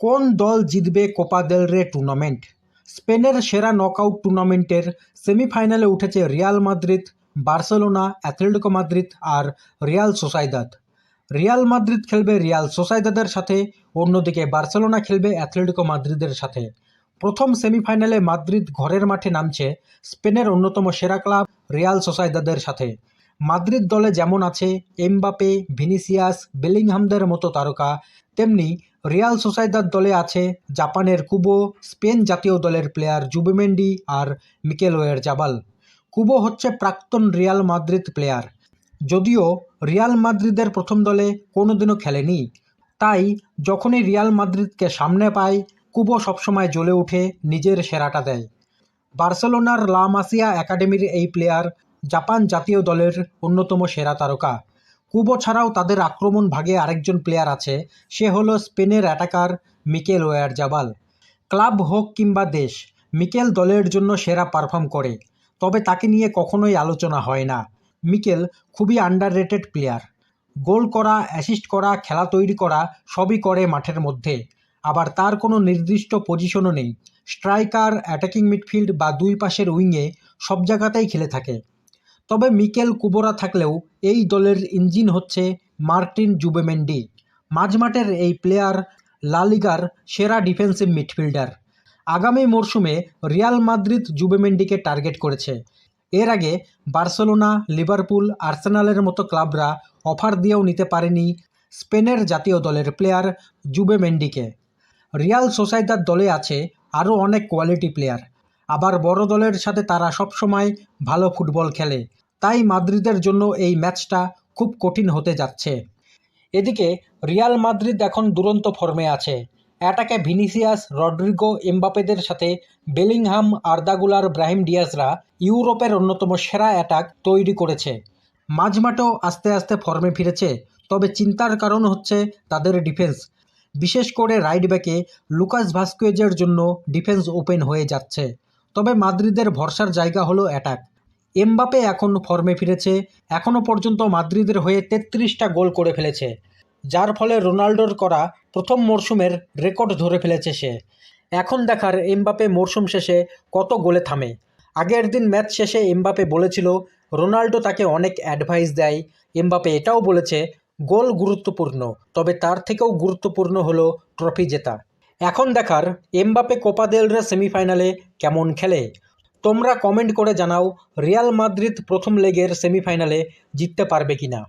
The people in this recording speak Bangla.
কোন দল জিতবে কোপা দেল রে টুর্নামেন্ট স্পেনের সেরা নকআউট টুর্নামেন্টের সেমিফাইনালে উঠেছে Real Madrid Barcelona Atletico Madrid আর রিয়াল সোসাইদাদ রিয়াল মাদ্রিদ খেলবে রিয়াল সোসাইদাদের সাথে, অন্যদিকে বার্সেলোনা খেলবে অ্যাথলেটিকো মাদ্রিদের সাথে। প্রথম সেমিফাইনালে মাদ্রিদ ঘরের মাঠে নামছে স্পেনের অন্যতম সেরা ক্লাব রিয়াল সোসাইদাদের সাথে। মাদ্রিদ দলে যেমন আছে এমবাপে ভিনিসিয়াস, বেলিংহামদের মতো তারকা, তেমনি রিয়াল সোসাইদার দলে আছে, জাপানের কুবো, স্পেন জাতীয় দলের প্লেয়ার জুবেমেন্ডি আর মিকেলোয়ের জাবাল কুবো হচ্ছে প্রাক্তন রিয়াল মাদ্রিদ প্লেয়ার যদিও রিয়াল মাদ্রিদের প্রথম দলে কোনোদিনও খেলেনি, তাই যখনই রিয়াল মাদ্রিদকে সামনে পায়, কুবো সবসময় জ্বলে উঠে, নিজের সেরাটা দেয়। বার্সেলোনার লামাসিয়া একাডেমির এই প্লেয়ার জাপান জাতীয় দলের অন্যতম সেরা তারকা। কুবো ছাড়াও তাদের আক্রমণ ভাগে আরেকজন প্লেয়ার আছে, সে হলো স্পেনের অ্যাটাকার মিকেল ওয়ার জাবাল ক্লাব হোক কিংবা দেশ, মিকেল দলের জন্য সেরা পারফর্ম করে, তবে তাকে নিয়ে কখনোই আলোচনা হয় না। মিকেল খুবই আন্ডার রেটেড প্লেয়ার গোল করা অ্যাসিস্ট করা, খেলা তৈরি করা সবই করে মাঠের মধ্যে। আবার তার কোনো নির্দিষ্ট পজিশনও নেই। স্ট্রাইকার অ্যাটাকিং মিডফিল্ড বা দুই পাশের উইংয়ে সব জায়গাতেই খেলে থাকে। তবে মিকেল কুবোরা থাকলেও এই দলের ইঞ্জিন হচ্ছে মার্টিন জুবেমেন্ডি। মাঝমাঠের এই প্লেয়ার লালিগার সেরা ডিফেন্সিভ মিডফিল্ডার। আগামী মরশুমে রিয়াল মাদ্রিদ জুবেমেন্ডিকে টার্গেট করেছে। এর আগে বার্সেলোনা, লিভারপুল, আর্সেনালের মতো ক্লাবরা অফার দিয়েও নিতে পারেনি স্পেনের জাতীয় দলের প্লেয়ার জুবেমেন্ডিকে। রিয়াল সোসাইদার দলে আছে আরও অনেক কোয়ালিটি প্লেয়ার। আবার বড় দলের সাথে তারা সবসময় ভালো ফুটবল খেলে। তাই মাদ্রিদের জন্য এই ম্যাচটা খুব কঠিন হতে যাচ্ছে। এদিকে রিয়াল মাদ্রিদ এখন দুরন্ত ফর্মে আছে। অ্যাটাকে ভিনিসিয়াস, রড্রিগো এমবাপেদের সাথে বেলিংহাম, আর্দাগুলার, ব্রাহিম ডিয়াসরা ইউরোপের অন্যতম সেরা অ্যাটাক তৈরি করেছে। মাঝমাঠেও আস্তে আস্তে ফর্মে ফিরেছে, তবে চিন্তার কারণ হচ্ছে তাদের ডিফেন্স। বিশেষ করে রাইট ব্যাকে লুকাস ভাস্কুয়েজের জন্য ডিফেন্স ওপেন হয়ে যাচ্ছে। তবে মাদ্রিদের ভরসার জায়গা হলো অ্যাটাক এমবাপে এখন ফর্মে ফিরেছে এখনও পর্যন্ত মাদ্রিদের হয়ে তেত্রিশটা গোল করে ফেলেছে, যার ফলে রোনাল্ডোর করা প্রথম মরশুমের রেকর্ড ধরে ফেলেছে সে। এখন দেখার এমবাপে মরশুম শেষে কত গোলে থামে। আগের দিন ম্যাচ শেষে এমবাপে বলেছিল, রোনাল্ডো তাকে অনেক অ্যাডভাইস দেয় এমবাপে এটাও বলেছে, গোল গুরুত্বপূর্ণ, তবে তার থেকেও গুরুত্বপূর্ণ হলো ট্রফি জেতা। এখন দেখার এমবাপে কোপা দেলরে সেমিফাইনালে কেমন খেলে? তোমরা কমেন্ট করে জানাও, রিয়াল মাদ্রিদ প্রথম লেগের সেমিফাইনালে জিততে পারবে কিনা।